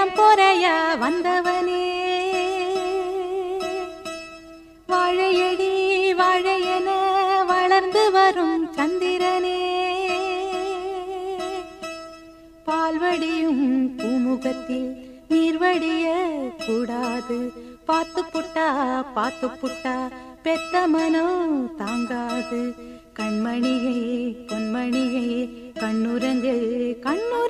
இளம் குறைய வந்தவனே. வாழையடி வாழையென வளர்ந்து வரும் சந்திரனே. பால்வடியும் பூமுகத்தில் நீர்வடிய கூடாது. பார்த்து புட்டா பார்த்து புட்டா பெத்த மனம் தாங்காது. கண்மணியே பொன்மணியே கண்ணுரங்கு கண்ணுர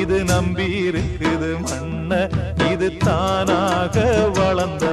இது நம்பி இருக்குது மண்ண இது தானாக வளர்ந்த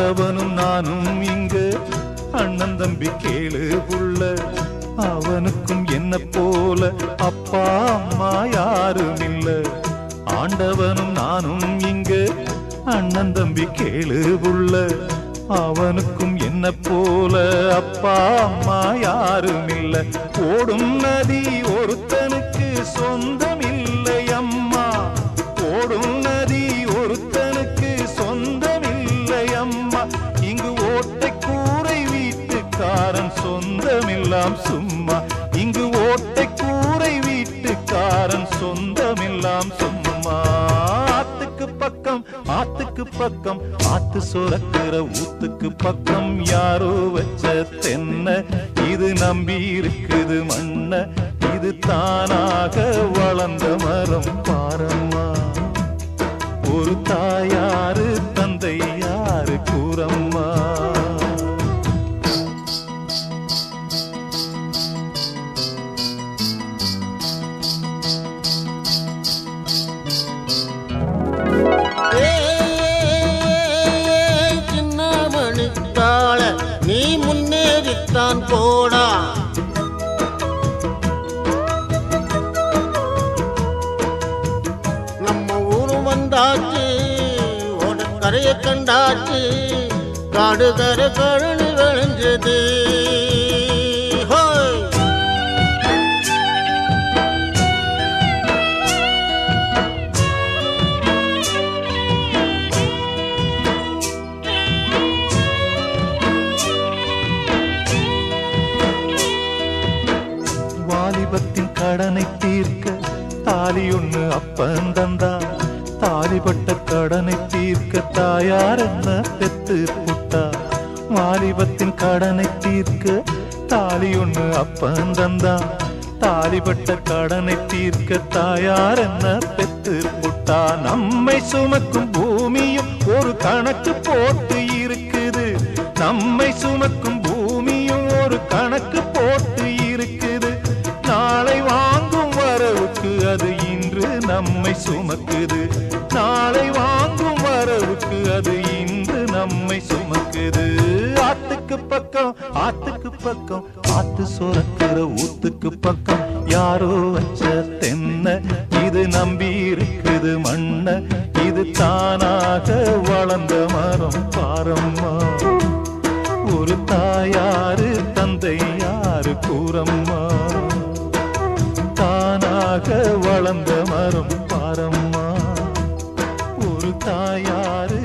ஆண்டவனும் நானும் இங்கு. அண்ணன் தம்பி கேளு உள்ள. அவனுக்கும் என்ன போல. அப்பா அம்மா யாரும் இல்ல ஆண்டவனும் நானும் இங்கு. அண்ணன் தம்பி கேளு உள்ள. அவனுக்கும் என்ன போல. அப்பா அம்மா யாரும் இல்ல ஓடும் நதி ஒருத்தனுக்கு சொந்தம் சொந்தமில்லாம் சும்மா ஆத்துக்கு பக்கம் ஆத்துக்கு பக்கம் ஆத்து சுரக்கிற ஊத்துக்கு பக்கம் யாரோ வச்ச தென்ன. இது நம்பி இருக்குது மண்ண இது தானாக வளர்ந்த மரம். பாரம்மா ஒரு தாயா தான் போனா? நம்ம ஊரு வந்தாச்சு ஓட கரையை கண்டாச்சு காடு கரை கழனி விளைஞ்சது. அப்பன் தந்தா தாலிபட்ட கடனை தீர்க்க தாயார் என்ன பெத்து புட்டா? வாலிபத்தின் கடனை தீர்க்க தாலி ஒன்று அப்பன் தந்தா தாலிபட்ட கடனை தீர்க்க தாயார் என்ன பெத்து புட்டா? நம்மை சுமக்கும் பூமியும் ஒரு கணக்கு போட்டு இருக்குது. நம்மை சு இன்று நம்மை சுமக்குது. நாளை வாங்கும் வரவுக்கு அது இன்று நம்மை சுமக்குது. ஆத்துக்கு பக்கம் ஆத்துக்கு பக்கம் ஆத்து சுரக்கிற ஊத்துக்கு பக்கம். யாரோ வச்ச தென்ன இது நம்பி இருக்குது மண்ண. இது தானாக வளர்ந்த மரம் பாரம்மா. தாயாக மரம் பாரம்மா. ஒரு தாயார